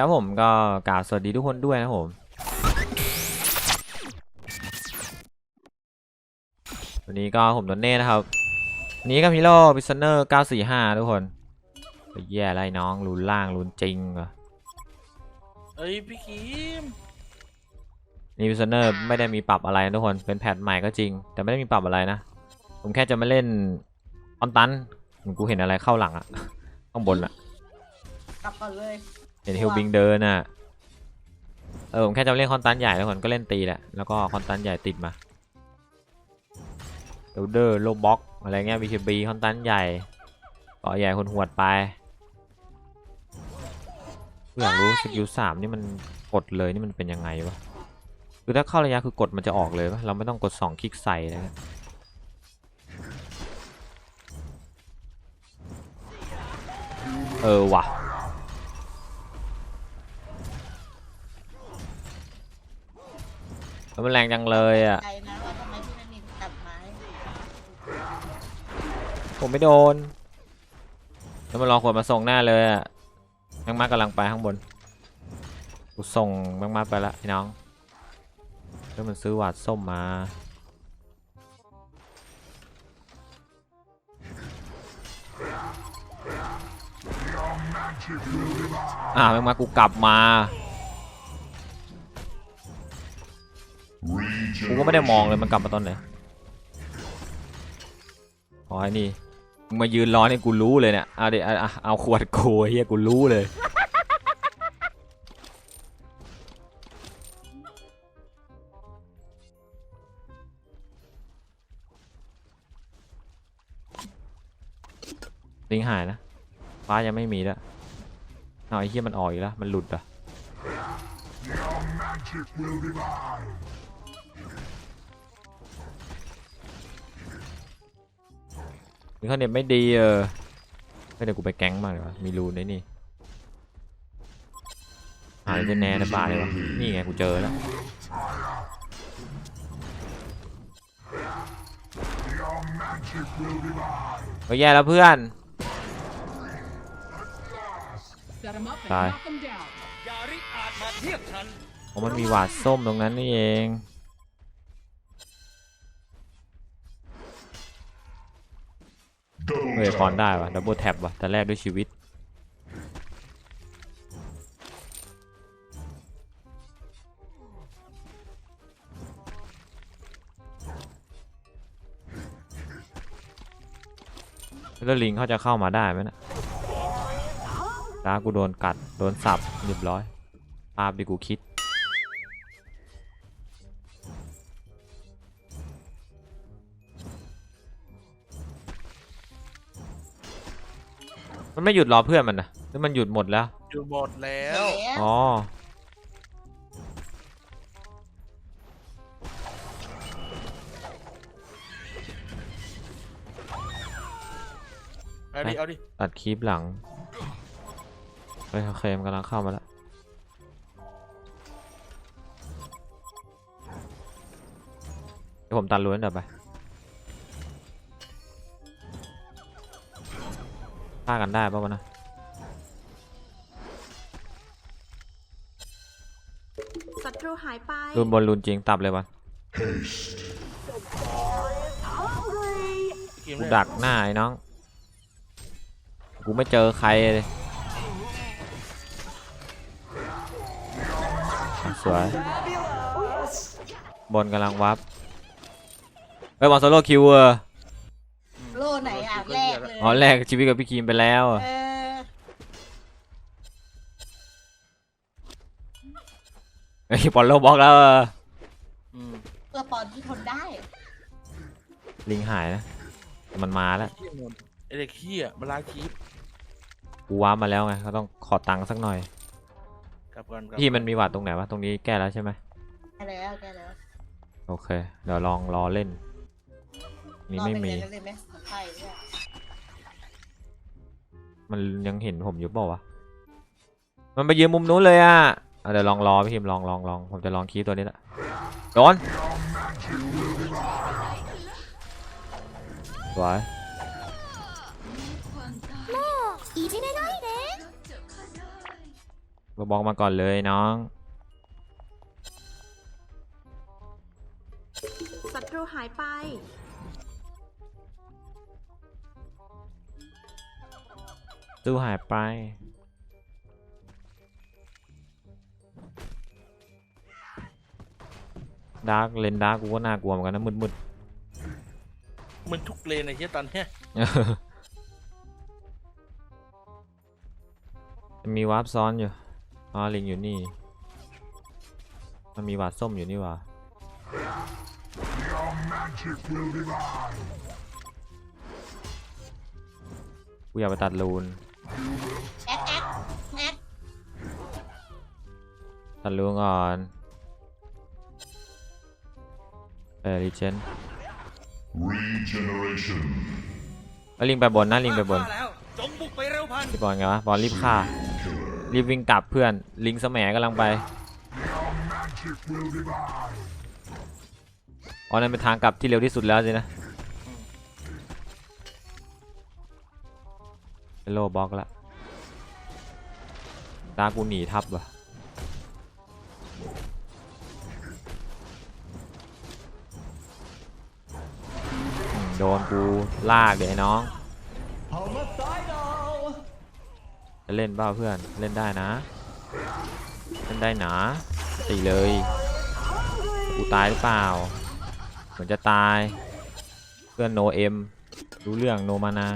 ครับผมก็กล่าวสวัสดีทุกคนด้วยนะครับผม วันนี้ก็ผมโดนเน่นะครับวันนี้ก็พิโร่พิซเนอร์945 ทุกคนไปแย่ไรน้องรุนล่างรุนจริงเหรอเอ้ยพี่คิมนี่พิซเนอร์ไม่ได้มีปรับอะไรนะทุกคนเป็นแพทใหม่ก็จริง แต่ไม่ได้มีปรับอะไรนะ ผมแค่จะมาเล่นออนตันเหมือนกูเห็นอะไรเข้าหลังอะข้างบนอะกลับก่อนเลย เห็นเฮลบิงเดินน่ะ เออผมแค่จะเล่นคอนตันใหญ่แล้วคนก็เล่นตีแหละ แล้วก็คอนตันใหญ่ติดมาเอลเดอร์โลบ็อกอะไรเงี้ย BKB คอนตันใหญ่เกาะใหญ่คนหวดไปกูอยากรู้สกิลสามนี่มันกดเลยนี่มันเป็นยังไงวะคือถ้าเข้าระยะคือกดมันจะออกเลยปะเราไม่ต้องกดสองคลิกใส่เลยนะเออว่ะ มันแรงจังเลยอะ ใจนะว่าทำไมพี่นันนินตัดไม้ผมไม่โดน แล้วมันรอขวดมาส่งหน้าเลยอะแมงมากกำลังไปข้างบน กูส่งแมงมาไปละพี่น้อง แล้วมันซื้อหวาดส้มมา อ่าแมงมากูกลับมา กูก็ไม่ได้มองเลยมันกลับมาตอนไหนอ๋อไอ้นี่มายืนรอเนี่ยกูรู้เลยเนี่ยเอาเดี๋ยวเอาขวดโกเฮียกูรู้เลยลิงหายนะฟ้ายังไม่มีแล้วเอาไอ้เฮียมันออกอีกแล้วมันหลุดอะ มีข้อเน็ตไม่ดีเออไม่เดี๋ยวกูไปแก๊งมากเลยวะมีรูในนี่หาจะแน่ในป่าเลยวะนี่ไงกูเจอแล้วก็แย่แล้วเพื่อน Set him up and Bye. knock him down. อย่าริอาจมาเทียบฉันอ๋อมันมีหวาดส้มตรงนั้นนี่เอง เฮ้ยพรได้วะดับเบิลแท็บวะแต่แรกด้วยชีวิต แล้วลิงเขาจะเข้ามาได้ไหมนะตากูโดนกัด โดนสับเรียบร้อยภาพที่กูคิด มันไม่หยุดรอเพื่อนมันนะหรือมันหยุดหมดแล้ว อยู่หมดแล้วแล้วอ๋อ เอาดิเอาดิตัดคลิปหลังเฮ้ยโอเคมันกำลังเข้ามาแล้ว เดี๋ยวผมตัดล้วนเดี๋ยวไป ฆ่ากันได้ป่าวะนะศัตรูหายไปรุนบนรุนจริงตับเลยวะพี่คิมกูเนี่ยดักหน้าไอ้น้อง กูไม่เจอใครเลยอะสวยบนกำลังวับเฮ้ยบอลโซโล่คิวเออโลไหนอะแรกเลยอ๋อแรกชีวิตกับพี่คีมไปแล้วเออเฮ้ยบอลโลบล็อกแล้วเอออืมเพื่อปอนที่ทนได้ลิงหายนะแต่มันมาแล้วเขี้ยนนไอเด็กเขี้ยมาลาคีบกูว้าร์ปมาแล้วไงก็ต้องขอตังค์สักหน่อย กลับกันกลับพี่มันมีหวัดตรงไหนวะตรงนี้แก้แล้วใช่ไหมแกแล้วแกแล้วโอเค เดี๋ยวลองรอเล่นนี่ไม่มี รอปเรียนเลยไหม ไข่ด้วยมันยังเห็นผมอยู่เปล่าวะ มันไปยืนมุมนู้นเลยอะเดี๋ยวลองรอพี่พิมลองลองลองผมจะลองคีตัวนี้ละโดนสวยเราบอกมาก่อนเลยน้อง ศัตรูหายไป ตู้หายไป ดาร์กเลนดาร์กกูก็น่ากลัวเหมือนกันนะมืดมันทุกเลนไอ้เหี้ยตอนเนี้ยๆมีวาร์ปซ้อนอยู่อ๋อลิงอยู่นี่ มันมีวาดส้มอยู่นี่หว่ากูอยากไปตัดรูน แอ๊กแอ๊กแอ๊กตัดรูนก่อนเออรีเจน Regeneration. แล้วลิงไปบนนะลิงไปบนแล้วจงบุกไปเร็วพันพี่บอลไงวะบอลรีบฆ่า รีบวิ่งกลับเพื่อนลิงสแหมกำลังไป อ๋อนั่นเป็นทางกลับที่เร็วที่สุดแล้วสินะ โลบล็อกละตากูหนีทับว่ะโดนกูลากเดี๋ยวน้อง จะเล่นเปล่าเพื่อนเล่นได้นะ เล่นได้หนะตีเลย กูตายหรือเปล่า เหมือนจะตาย เพื่อนโนเอ็มรู้เรื่องโนมานา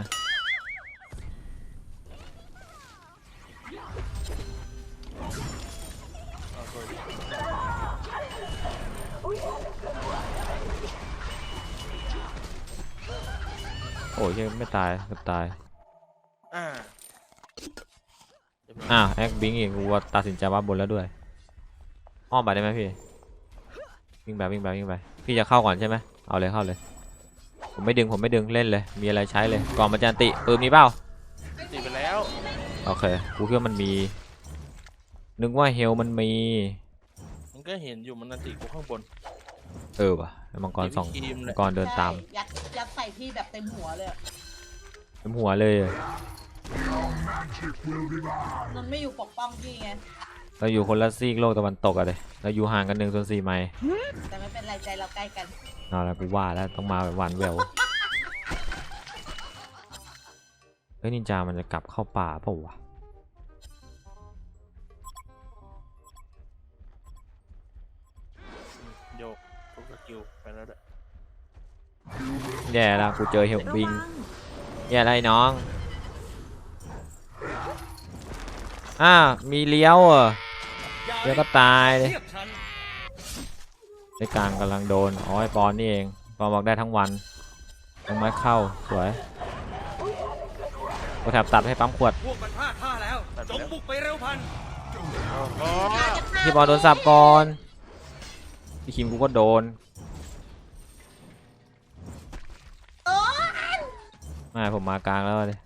โอ้ยยังไม่ตายเกือบตายอ่าอ้าวแอคบิงอีกกูว่าตัดสินใจว่าบนแล้วด้วยอ้อมไปได้ไหมพี่วิ่งไปวิ่งไปวิ่งไปพี่จะเข้าก่อนใช่ไหมเอาเลยเข้าเลย ผมไม่ดึงผมไม่ดึงเล่นเลย มีอะไรใช้เลยก่อนมันจะอันติปืนมีเปล่าตีไปแล้วโอเคกูคิดว่ามันมี นึกว่าเฮลมันมีมันก็เห็นอยู่มันนันติกูข้างบน เออว่ะไอ้มังกรสองทีมมัเลยงกรเดินตามใช่ยัดยัดใส่พี่แบบเต็มหัวเลยอะเต็มหัวเลยอะมันไม่อยู่ปกป้องพี่ไง เราอยู่คนละซีกโลกตะวันตกอะเลยเราอยู่ห่างกันหนึ่งส่วนสี่ไมล์แต่ไม่เป็นไรใจเราใกล้กันเอาละกูว่าแล้วต้องมาแบบหวานแหววเฮ้ยนินจามันจะกลับเข้าป่าเปล่าวะ ทุกสกิลไปแล้วด้วยแย่แล้วกูเจอเฮลระบิงวังแย่ไรน้องอ่ามีเลี้ยวเหรอเลี้ยวก็ตายเลยเทียบฉันไอ้กลางกำลังโดนอ๋อไอปอนนี่เองปอนบอกได้ทั้งวันยังไม่เข้าสวยกูแถบตัดให้ปั๊มขวดพวกมันพลาดท่าแล้วจงบุกไปเร็วพันอ๋อพี่บอลโดนสับก่อนพี่คิมกูก็โดน โอ๊ย ไม่ผมมากลางแล้วเลย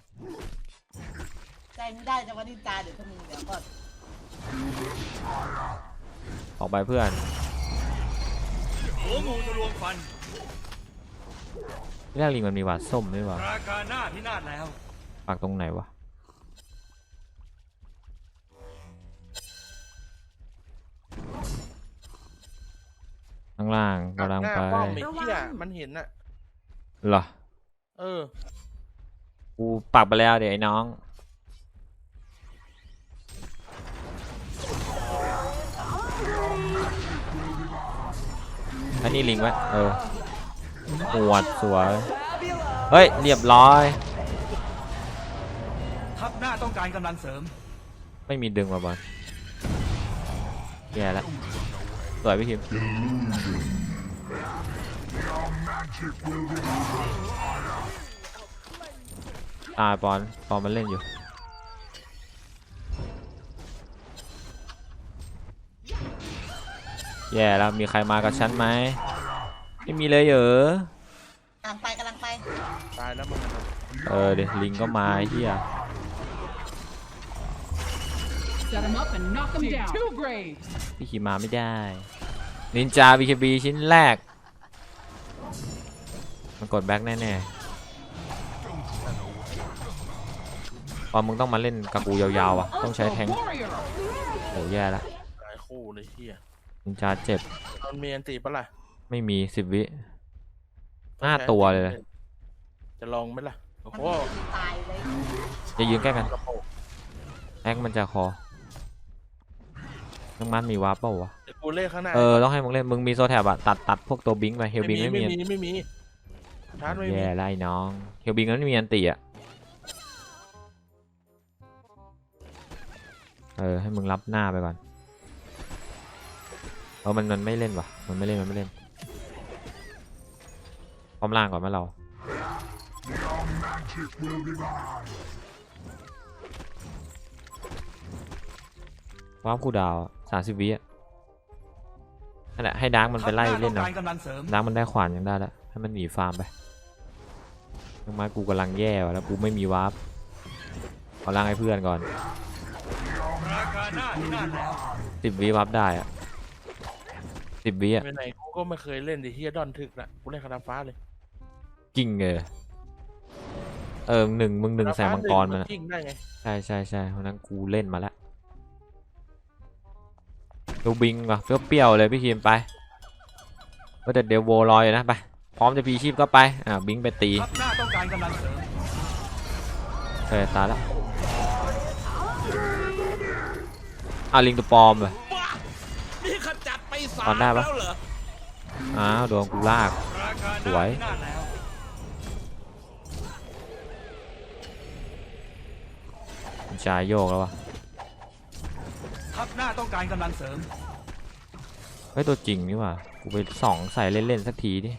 ใจไม่ได้จะว่านินจาเดี๋ยวจะมึงเดี๋ยวก่อนออกไปเพื่อนหัวงูทะลวงฟันที่แรกลิงมันมีหวาดส้มด้วยวะราคาหน้าพินาศแล้วปักตรงไหนวะข้างล่างกำลังหน้าไปป้อมไอ้เหี้ยมันเห็นน่ะเหรอ เออ กูปักไปแล้วเดี๋ยวไอ้น้อง อันนี้ลิงไว้เออหวดสวย เฮ้ย เรียบร้อย ทัพหน้าต้องการกำลังเสริม ไม่มีดึงมาบอลแย่แล้วสวยพี่คิม ตายปอนปอนมันเล่นอยู่แย่แล้วมีใครมากับฉันไหมไม่มีเลยเหรอกำลังไปกำลังไปตายแล้วมึงอะเออเดี๋ยวลิงก็มาไอ้เฮีย Set him up and knock him down. Two graves. พี่ขี่มาไม่ได้นินจา BKB ชิ้นแรก มันกดแบ็กแน่ๆ พอมึงต้องมาเล่นกับกูยาวๆอะ ต้องใช้แทงค์ Warrior. โหแย่ละหลายคู่เลยเฮียนินจาเจ็บ มันมีอันตีปะล่ะไม่มีสิบวิห้าตัวเลยนะจะลองไหมล่ะ โอ้โหตายเลยจะยืนใกล้กันกระโปงแอ็กมันจะคอน้องมันมีวาร์ปเปล่าวะ เดี๋ยวกูเล่นข้างหน้าเออ ต้องให้มึงเล่น มึงมีโซแทบอะตัดตัดพวกตัวบิงค์ไป เฮลบิงค์ไม่ไม่มีมีไม่มีชาร์จไม่มีแย่ไล่น้อง เฮลบิงค์มันไม่มีอันติอะ เออ ให้มึงรับหน้าไปก่อน เออมันมันไม่เล่นวะมันไม่เล่น มันไม่เล่นพร้อมล่างก่อนไหมเรา ว้าวคูดาวสามสิบวิอะนั่นแหละให้ดาร์กมันไปไล่เล่นต้อเอางการกำลังมดาร์กมันได้ขวานยังได้แล้วให้มันหนีฟาร์มไปยังไม้กูกำลังแย่วะแล้วกูไม่มีวาร์ปเอล่างให้เพื่อนก่อน สิบวิวาร์ปได้อะสิบวิอะไปไหนกูก็ไม่เคยเล่นดิเฮียดอนถึกนะกูเล่นคาราฟ้าเลยกิ่งเลยเออหนึ่งมึงหนึ่งแสงมังกรมันอะจริงได้ไงใช่ใช่ใช่เพราะนั้นกูเล่นมาแล้วดูบิงว่ะเปรี้ยวๆเลยพี่คิมไปก็แต่เดวโวรออยู่นะไปพร้อมจะพีชีพก็ไปอ่าบิงไปตีทัพหน้าต้องการกำลังเสริมเออตายแล้ว อ่าลิงตัวปลอมเลยนี่ขจัดไปสาตอนได้ปะแล้วเหรออ้าวโดนกูลากราคาหสน้าวยพินาศแล้วชายโยกแล้ววะทัพหน้าต้องการกำลังเสริมเฮ้ยตัวจริงนี่ว่ะกูไปส่องใส่เล่นๆสักทีดิ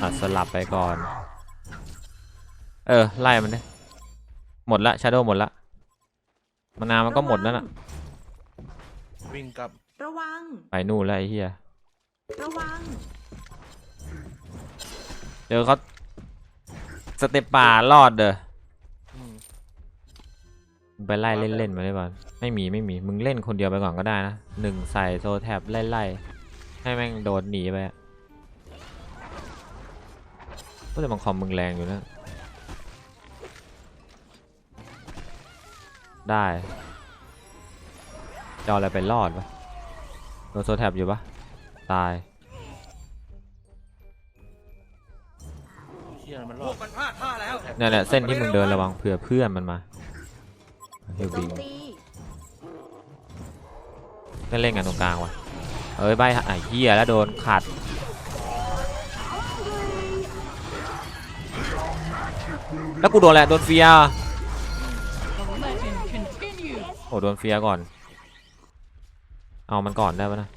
อะสลับไปก่อน เออ ไล่มันดิหมดละชาโดหมดละ มานาวมันก็หมดแล้วน่ะ วิ่งกลับระวัง ไปนู่นแล้วไอ้เหี้ยระวังเจอเขาสเต็ปป่ารอดเด้ออืมไปไล่เล่นๆมาได้ป่ะไม่มีไม่มีมึงเล่นคนเดียวไปก่อนก็ได้นะหนึ่งใส่โซแท็บไล่ๆให้แม่งโดดหนีไปอะก็แต่บางคอมมึงแรงอยู่นะ ได้จะเอาอะไรไปรอดวะโดนโซแท็บอยู่ปะตายเฮียมันรพอวดกมันพลาดท่าแล้วเนี่ยแหละเส้นที่มึงเดินระวังเผื่อเพื่อนมันมาเฮลโจบิมงตีก็เล่นกันตรงกลางว่ะเอ้ยใบไอ้เหี้ยแล้วโดนขัดแล้วกูโดนแหละไรโดนเฟียร์ อ้โดนเฟียก่อน เอามันก่อนได้ปะนะ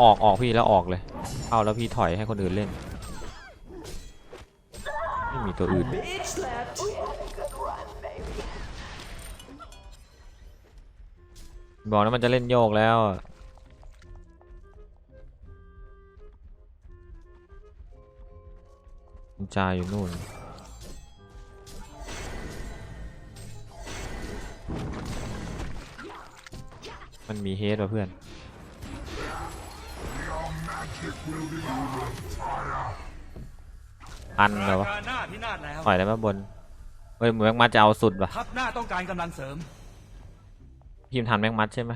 ออกออกพี่แล้วออกเลย เอาแล้วพี่ถอยให้คนอื่นเล่น ไม่มีตัวอื่น บอกนะมันจะเล่นโยกแล้วอะนินจาอยู่นู่น มันมีเฮดว่ะเพื่อน อันเหรอราวะคาหน้าพินาศแล้วถอยได้มาบน เฮ้ยเหมือนแม็กมัดจะเอาสุดว่ะทัพหน้าต้องการกำลังเสริม พิมพ์ทันแม็กมัดใช่ไหม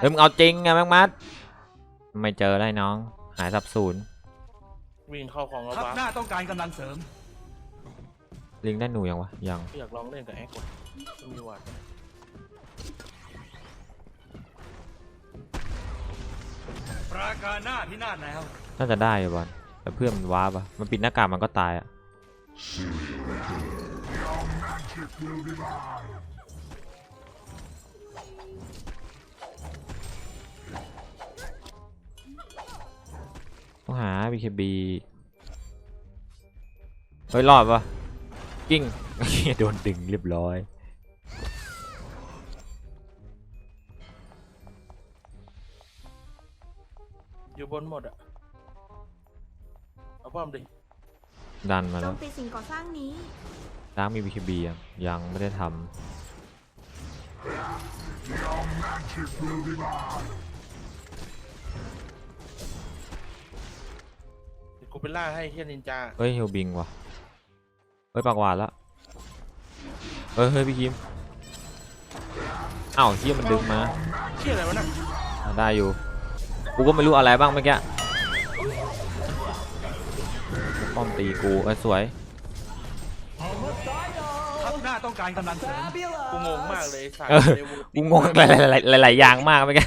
เฮ้ยมึงเอาจริงไงแม็กมัด ไม่เจอได้น้อง หายสับสูนย์วิ่งเข้าของเราทัพบ้าหน้าต้องการกำลังเสริม ลิงได้หนูยังวะยัง อยากลองเล่นกับแอคก่อนไม่มีวัด ราคาหน้าพินาศแล้วน่าจะได้อยู่บอลแต่เพื่อนมันว้าปะมันปิดหน้ากากมันก็ตายอะต้องหา BKB เฮ้ยรอดปะกิ้งโดนดึงเรียบร้อย อยู่บนหมดอะเอาป้อมดิ ดันมาโจแล้วมตีสิ่งก่อสร้างนี้ ล้างมี BKB ยังยังไม่ได้ทเดี๋ยวกูไปล่าให้เฮียนินจาำเฮ้ยเฮลบิงว่ะเฮ้ยปากหวานละเฮ้ยเฮ้ยพี่คิมอ้าวเฮียมันดึงมาเชี่ยอะไรวะน่ะอะได้อยู่ กูก็ไม่รู้อะไรบ้างเมื่อกี้ป้อมตีกูเอ้ยสวยทัพหน้าต้องการกำลังเสริมกูงงมากเลยสายเออในวกูงงหลายๆหลายๆหลายๆอย่างมากเมื่อกี้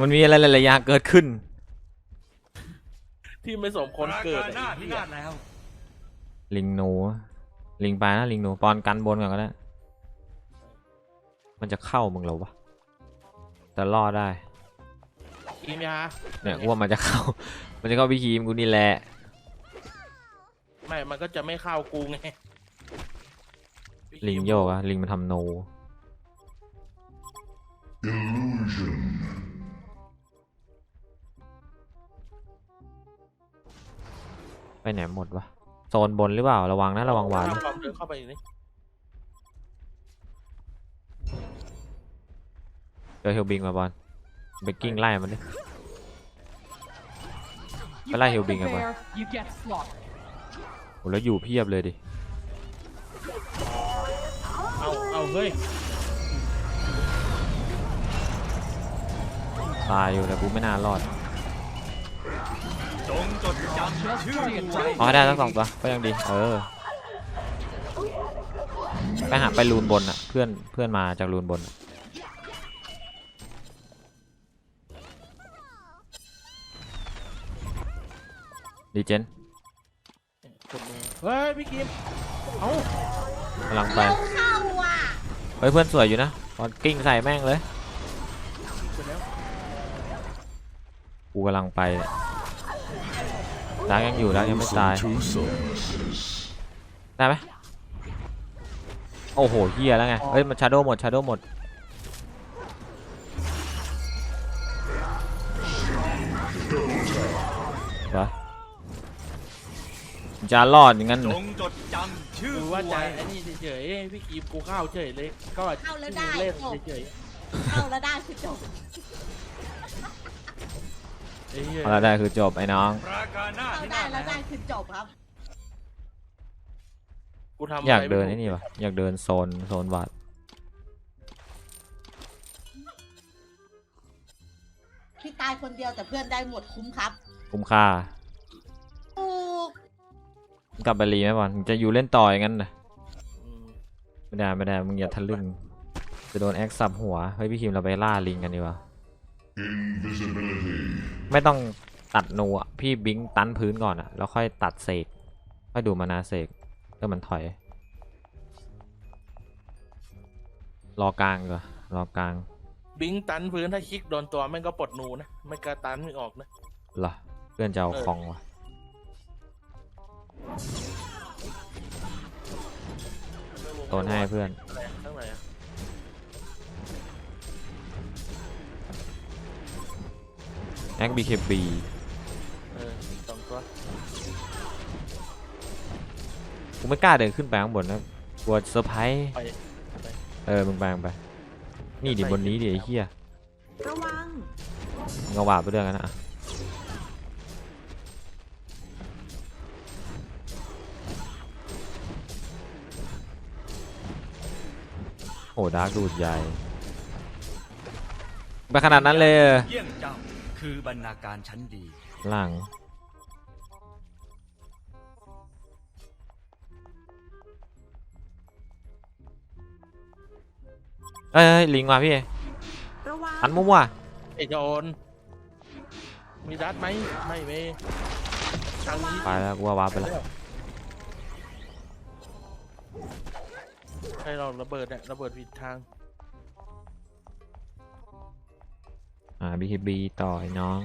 มันมีอะไรหลายๆอย่างเกิดขึ้น ที่ไม่สมควรเกิดปราารหน้าอะไอ้พิเหี้ยนาศแล้วลิงหนู ลิงไปนะลิงหนูปอนกันบนก่อนก็ได้ มันจะเข้ามึงเหรอวะแต่รอดได้ กินยาเนี่ยกูว่ามันจะเข้า มันจะเข้าพี่คีมกูนี่แหละ ไม่ มันก็จะไม่เข้ากูไงลิงโยกอะลิงมันทำโน ไปไหนหมดวะโซนบนหรือเปล่า ระวังนะระวังหวานเข้นะความเดินเข้าไปอีกนี่เจอเฮลบิงมาบอล ไปกิ้งไล่มันดิ You Wala, fight he'll the be about- bear, you get slaughtered. โหแล้วอยู่เพียบเลยดิ เอา เอาเฮ้ย ตายอยู่แต่กูไม่น่ารอดจงจดจำชื่อกูไว้เอาให้ได้ทั้งสองตัวก็ยังดี เออ ไปหาไปรูนบนอะ เพื่อนเพื่อนมาจากรูนบนอะ ดีเจนเฮ้ยพี่กิมเอากำลังไปเข้าอะเฮ้ยเพื่อนสวยอยู่นะบอลกิ้งใส่แม่งเลยไปแล้วกูกำลังไปเนี่ยดักยังอยู่ดักยังไม่ตายได้ไหมโอ้โหเฮียแล้วไงเฮ้ยมันชาโดหมดชาโดหมดวะ จะรอดอย่างนั้นจเหรองจดจำชื่อคือกูว่าจะไว้ไอ้นี่เฉยๆพี่กิมกูเข้าเฉยเลยก็เข้าแล้วได้ เล่นจบเฉยเข้าแล้วได้คือจบๆไอ้เหี้ยเอาละได้คือจบไอ้น้อง ปราการหน้าเข้าพิได้นาศแล้วแล้ได้วคือจบครับ กูทำอยากะไรเดินไม่ไอ้รู้นี่วะอยากเดินโซนโซนวัดพี่ตายคนเดียวแต่เพื่อนได้หมดคุ้มครับ คุ้มค่า ถูก กลับไปรีไหมบอลมึงจะอยู่เล่นต่ออย่างนั้นนะอืมไม่ได้ไม่ได้มึงอย่าทะลึ่งจะโดนแอคสับหัวเฮ้ยพี่คิมเราไปล่าลิงกันดีกว่าไม่ต้องตัดนูอะพี่บิงตันพื้นก่อนอะแล้วค่อยตัดเสกค่อยดูมานาเสกเพื่อมันถอย รอกลางก่อนรอกลางบิงตันพื้นถ้าคลิกโดนตัวแม่งก็ปลดหนูนะไม่กระตันไม่ออกนะเหรอเพื่อนจะเอาเออคองวะ โดนให้เพื่อน อะไรอะทั้งไหนอะแอคบีเคบีเออสองตัวกูไม่กล้าเดินขึ้นไปข้างบนนะกลัวเซอร์ไพรส์ ไปเออมึงแปลงไป นี่ดิบนนี้ดิไอ้เหี้ยระวัง มึงเอาหวาดไปด้วยกันนะอะ โอ้ดาร์กดูดใหญ่ไปขนาดนั้นเลยเหรอเยี่ยงเจ้าคือบรรณาการชั้นดีหลังเอ้ยเอ้ยลิงมาพี่ระวังอันมุมว่ะไอ้โจรมีดัดไหมไม่มีทางนี้ไปแล้วกูว่าวาร์ปไปแล้ว ให้เราระเบิดเนี่ยระเบิดผิดทาง อ่า BKB ต่อไอ้น้อง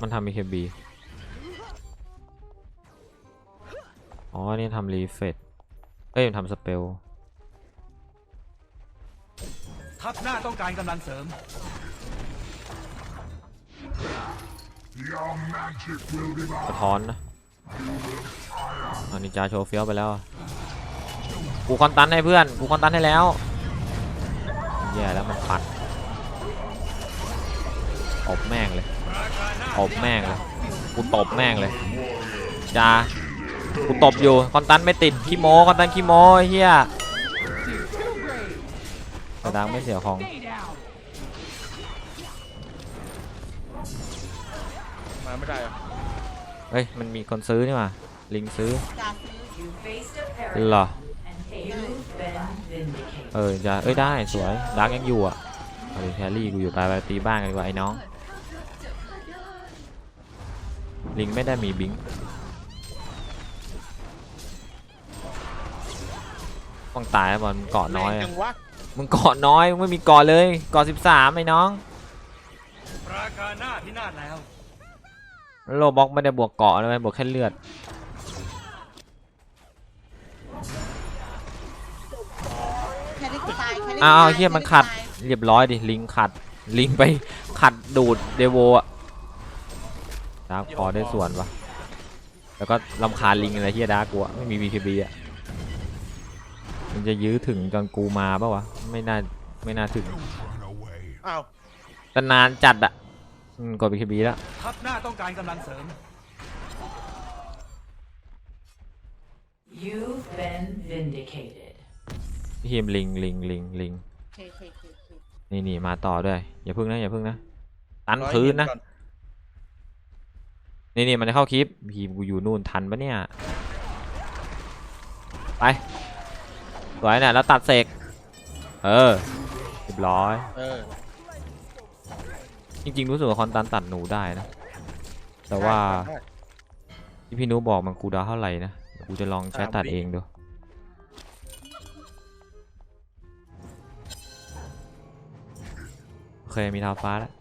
มันทำ BKB อ๋อ นี่ทำรีเฟตเอ้ยมันทำสเปล ทัพหน้าต้องการกำลังเสริม สะท้อนนะอันนี้จาโชว์เฟี้ยวไปแล้วกูคอนตันให้เพื่อนกูคอนตันให้แล้วแย่แล้วมันปัดตบแม่งเลยตบแม่งเลยกูตบแม่งเลยจ้ากูตบอยู่คอนตันไม่ติดขี้โมคอนตันขี้โม้เฮียแต่ดังไม่เสียของ ไม่ได้เหรอเฮ้ย มันมีคนซื้อนี่หว่าลิงซื้อจ่าซื้อเหรอเออจะเอ้ยได้สวยดักยังอยู่อะเอาดิแครี่กูอยู่ไปไปตีบ้านกันดีกว่าไอ้น้อง ลิงไม่ได้มีบิงต้องตายแล้วบอลมึงเกาะน้อยแรงอะจังวะมึงเกาะน้อยมึงไม่มีเกาะเลยเกาะสิบสามไอ้น้องราคาหน้าพินาศแล้ว โลบ็อกไม่ได้บวกเกาะเลยบวกแค่เลือดแค่นี้ก็ตายแค่นี้ก็อ้าวตาเฮียมันขัดแค่นี้ก็ตายเรียบร้อยดิลิงขัดลิงไปขัดดูดเดโวอะดาร์กพอได้ส่วนวะแล้วก็ลำคาญลิงอะไรเฮียดาร์กกูอะไม่มี BKB อะมันจะยื้อถึงจนกูมาปะวะไม่น่าไม่น่าถึงอ้าว แต่นานจัดอะ อืมกด BKB แล้วทัพหน้าต้องการกำลังเสริม You've been vindicated. พี่ทีมลิงลิงลิงลิงโอเคโอเคโอเคโอเคนี่นี่มาต่อด้วย อย่าพึ่งนะอย่าพึ่งนะตันร้อยพื้นนะเห็ก่อนี่นี่มันจะเข้าคลิปพีมกูอยู่นู่นทันปะเนี่ย ไปสวยเนี่ยแล้วตัดเสกเออเรียบร้อย เออ จริงๆรู้สึกว่าคอนตันตัดหนูได้นะ แต่ว่าได้ที่พี่นุบอกมันกูดาวเท่าไหร่นะเดี๋ยวกูจะลองใช้ตัดเองดูโอเคมีทาฟ้าแล้ว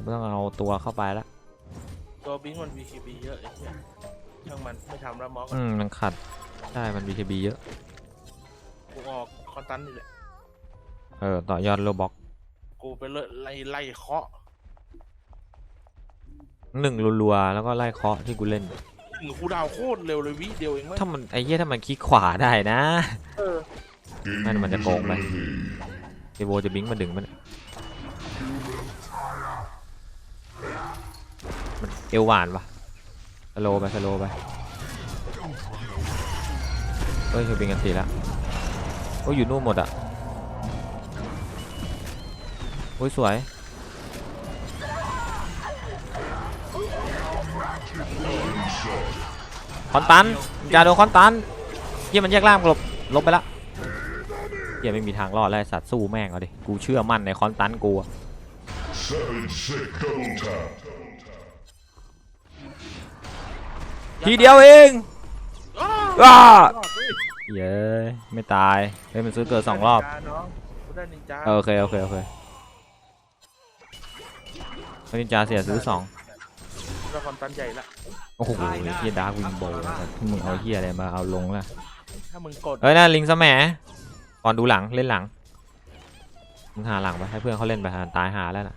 ไม่ต้องเอาตัวเข้าไปแล้วตัวบิงมัน VKB เยอะไอ้เหี้ยช่างมันไม่ทำแล้วมอกอืมมันขัดใช่มัน BKB เยอะกูออกคอนตันนี่แหละเออต่อยอดโลบ็อกกูไปเลยไล่ไล่เคาะ หนึ่งรัวๆแล้วก็ไล่เคาะที่กูเล่นหนูกูดาวโคตรเร็วเลยวิเดียวเองมั้งถ้ามันไอ้เหี้ยถ้ามันคลิกขวาได้นะเออนั่นมันจะโกงไปเดโวจะบิงมาดึงมันมันเอวหวานปะสโลว์ไปสโลว์ไปเฮ้ยคือบิงกันตีแล้วโอ้ยอยู่นู่นหมดอะโอ้ยสวย คอนตันอย่าโดนคอนตันเหี้ยมันแยกล่างหลบลบไปละเหี้ยไม่มีทางรอดแล้วสัตว์สู้แม่งเอาดิกูเชื่อมั่นในคอนตันกูอะทีเดียวเองอ้าวว้าเย้ไม่ตายเฮ้ยมันซื้อเกิดสองรอบโอเคโอเคโอเคนินจาเสียซื้อสองคอนตันใหญ่ละ โอ้โหเฮียดาร์กวิงโบว์มึงเอาเฮียอะไรมาเอาลงล่ะถ้ามึงกดเฮ้ยน่าลิงสแหมก่อนดูหลังเล่นหลังมึงหาหลังไปให้เพื่อนเขาเล่นไปหาตายหาแล้วน่ะ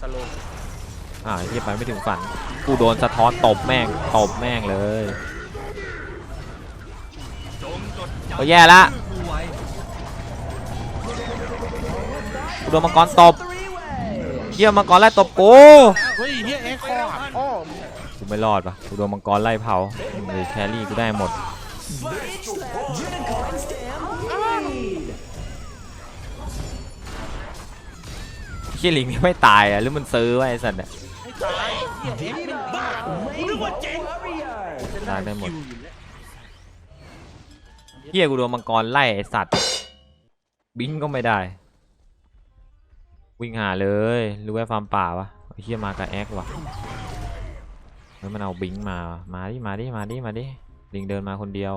ตะโลงอ่าวเฮียไปไม่ถึงฝันกูโดนสะท้อนตบแม่งตบแม่งเลยจงจดจำโอ้ยแย่ละชื่อกูไว้กูโดนมังกรตบ เฮียมังกรไล่ตบกูเฮ้ยเฮียเอ็กคอหักพ่อมึงอะกูไม่รอดปะกูโดนมังกรไล่เผาเลยแครี่กูได้หมดเฮียลิงนี่ไม่ตายอะหรือมันซื้อไว้ไอ้สัตว์เนี่ยไม่ตายเฮียเอ็กไม่บ้ากูนึกว่าเจ๋งตายได้หมดคิวอยู่แล้วเฮียกูโดนมังกรไล่ไอ้สัตว์ บิงก็ไม่ได้ วิ่งหาเลยหรือว่าฟาร์มป่าวะไอ้เฮียมากับแอควะเฮ้ยมันเอาบิงมา มาดิ มาดิ มาดิ มาดิ ลิงเดินมาคนเดียว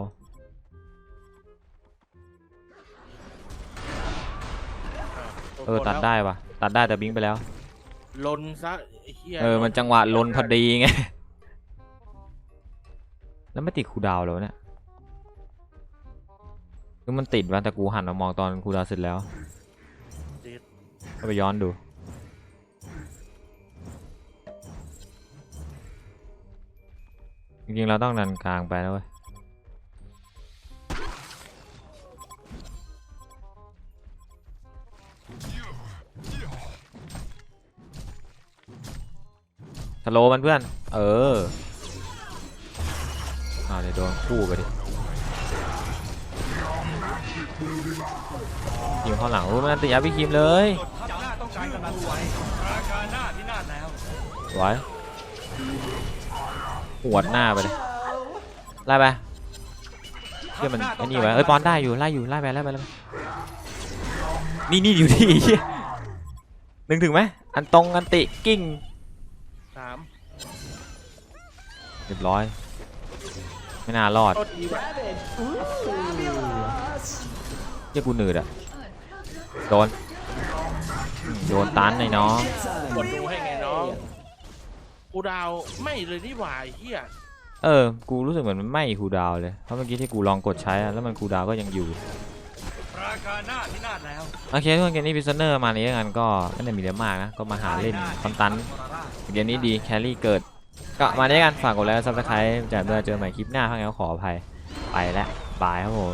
เออตัดได้ปะตัดได้แต่บิงไปแล้ว ลนซะไอ้เฮียเออ มันจังหวะลนพอดีไง แล้วไม่ติดคูลดาวน์แล้วะเนี่ยคือมันติดวะแต่กูหันมามองตอนคูลดาวน์เสร็จแล้วติด ก็ไปย้อนดู จริงๆ เราต้องดันกลางไปนะเว้ยสโลมันเพื่อน เออเอาเดี๋ยวโดนคู่ไปดิ ยิงข้างหลังรู้มันติยาพี่คิมเลยต้องการกำลังไว้ราคาหน้าที่นาแล้วไว้หวดหน้าไปเลยไล่ไปเพื่อมันไอ้นี่ไว้เอ้ยปอนได้อยู่ไล่อยู่ไล่ไปไล่ไปไล่ไปนี่นี่อยู่ที่หนึงถึงไหมอันตรงอันติกิ้งสามเรียบร้อย ไม่น่ารอดโทษทีว่ะเรียกกูหนืดอะ โดนอืมโดนตันไอ้น้องกดดูให้ไงน้องกูดาวไม่เลยนี่หว่าไอ้เฮียเออ กูรู้สึกเหมือนมันไหม่คูลดาวน์เลย เพราะเมื่อกี้ที่กูลองกดใช้อะแล้วมันคูลดาวน์ก็ยังอยู่ปราการหน้าที่นาดแล้วโอเคทุกคนเกมนี้พิซเนอร์มานี้กันก็ไม่ได้มีเยอะมากนะ ก็มาหาเล่นคอนตันเกมนี้ดีแครี่เกิด ก็มาได้กันฝากกดไลค์ซับสไครต์แจกด้วยเจอใหม่คลิปหน้าพังแล้วขออภัย ไปแล้วบายครับผม